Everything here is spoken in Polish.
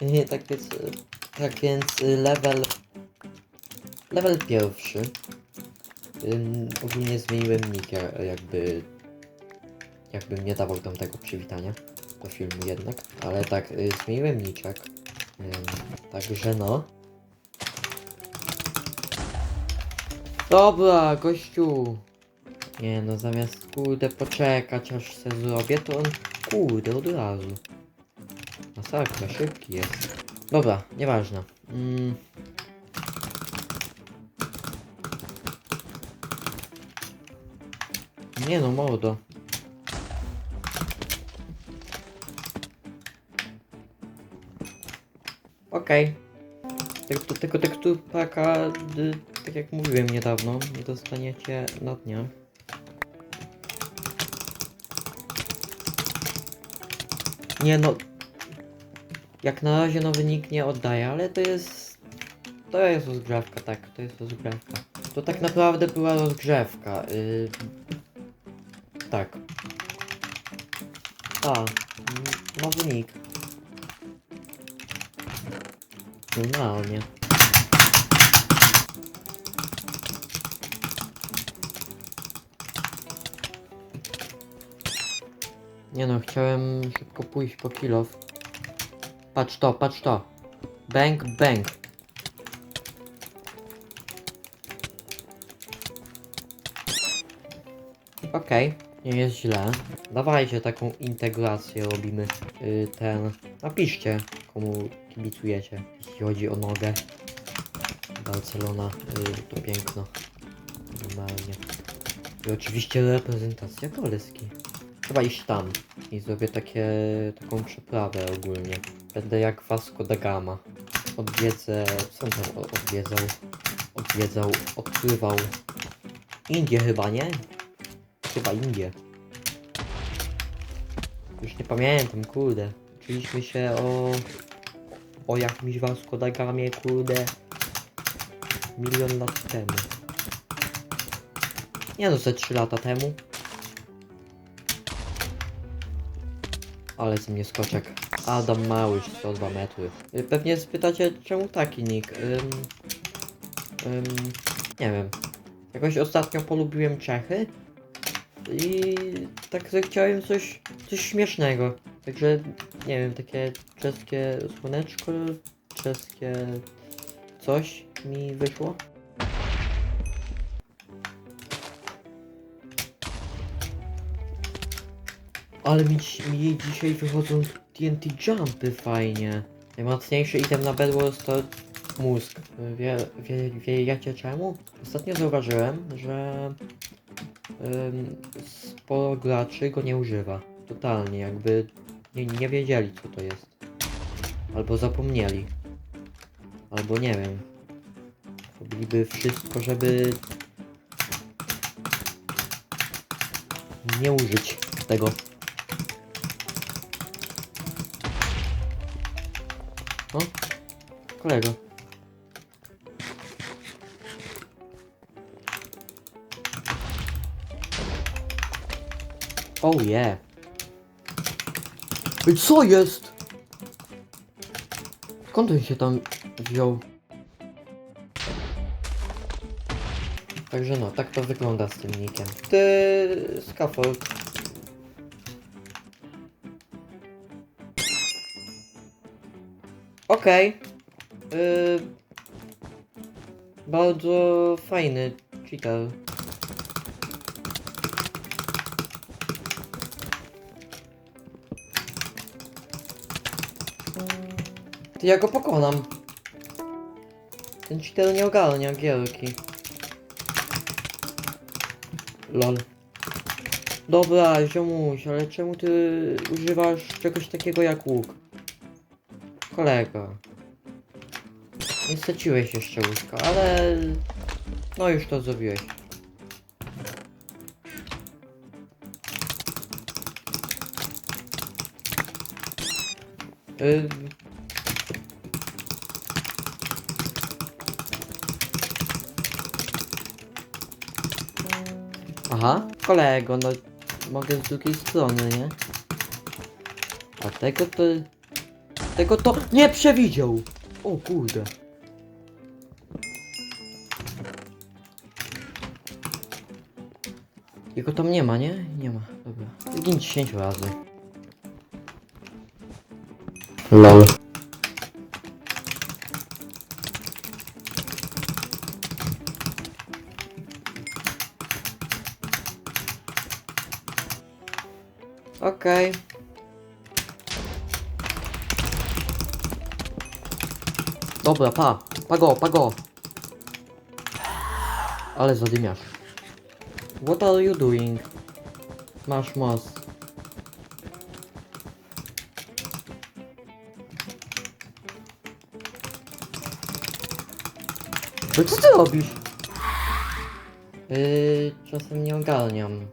Nie, tak więc, tak więc y, level, level pierwszy. Ogólnie zmieniłem nick, ja- jakby, jakbym nie dawał tam tego przywitania do filmu jednak, ale tak, y, zmieniłem niczek. Ym, także no. Dobra, gościu. Nie no, zamiast kurde poczekać aż se zrobię, to on kurde od razu. Masakra, szybki jest. Dobra, nieważne. Mm. Nie no, mordo. Okej. Tylko, tylko teksturpaka, y, tak jak mówiłem niedawno, dostaniecie na dniach. Nie no, jak na razie nowy nick nie oddaje, ale to jest... To jest rozgrzewka, tak, to jest rozgrzewka. To tak naprawdę była rozgrzewka. Yy... Tak. A, nowy nick. Normalnie. Nie no, chciałem szybko pójść po kilof. Patrz to, patrz to. Bang, bang. Okej, nie jest źle. Dawajcie taką integrację robimy. Yy, ten. Napiszcie, komu kibicujecie. Jeśli chodzi o nogę. Barcelona, yy, to piękno. Normalnie. I oczywiście reprezentacja Polski. Trzeba iść tam i zrobię takie, taką przeprawę ogólnie. Będę jak Vasco da Gama. Odwiedzę, co on tam odwiedzał? Odwiedzał, odpływał. Indie chyba, nie? Chyba Indie. Już nie pamiętam, kurde. Uczyliśmy się o... O jakimś Vasco da Gamie, kurde. Milion lat temu. Nie no, ze 3 lata temu. Ale z mnie skoczek. Adam Małysz, 102 metry. Y, Pewnie spytacie, czemu taki nick? Ym, ym, nie wiem. Jakoś ostatnio polubiłem Czechy i tak chciałem coś, coś śmiesznego. Także, nie wiem, takie czeskie słoneczko, czeskie coś mi wyszło. Ale mi, mi dzisiaj wychodzą TNT jumpy fajnie. Najmocniejszy item na Bedwars to mózg. Wie, wie, wiecie czemu? Ostatnio zauważyłem, że ym, sporo graczy go nie używa. Totalnie, jakby nie, nie wiedzieli co to jest. Albo zapomnieli. Albo nie wiem. Robiliby wszystko, żeby nie użyć tego. O, kolego. Oh yeah. Ej, co jest? Skąd on się tam wziął? Także no, tak to wygląda z tym nickiem. Ty... scaffold. Okej. Y, bardzo fajny cheater. Ty ja go pokonam. Ten cheater nie ogarnia gierki. Lol. Dobra, ziomuś, ale czemu ty używasz czegoś takiego jak łuk? Kolego. Nie straciłeś jeszcze łóżka, ale... No już to zrobiłeś. Y... Aha, kolego, no mogę z drugiej strony, nie? A tego to... Tego to nie przewidział. O kurde. Jego tam nie ma, nie? Nie ma, dobra. Zgin 10 razy. LOL. Okej. Dobra, pa. Pa go, pa go. Ale zadymiasz. What are you doing? Masz most. No co ty robisz? Yy, czasem nie ogarniam.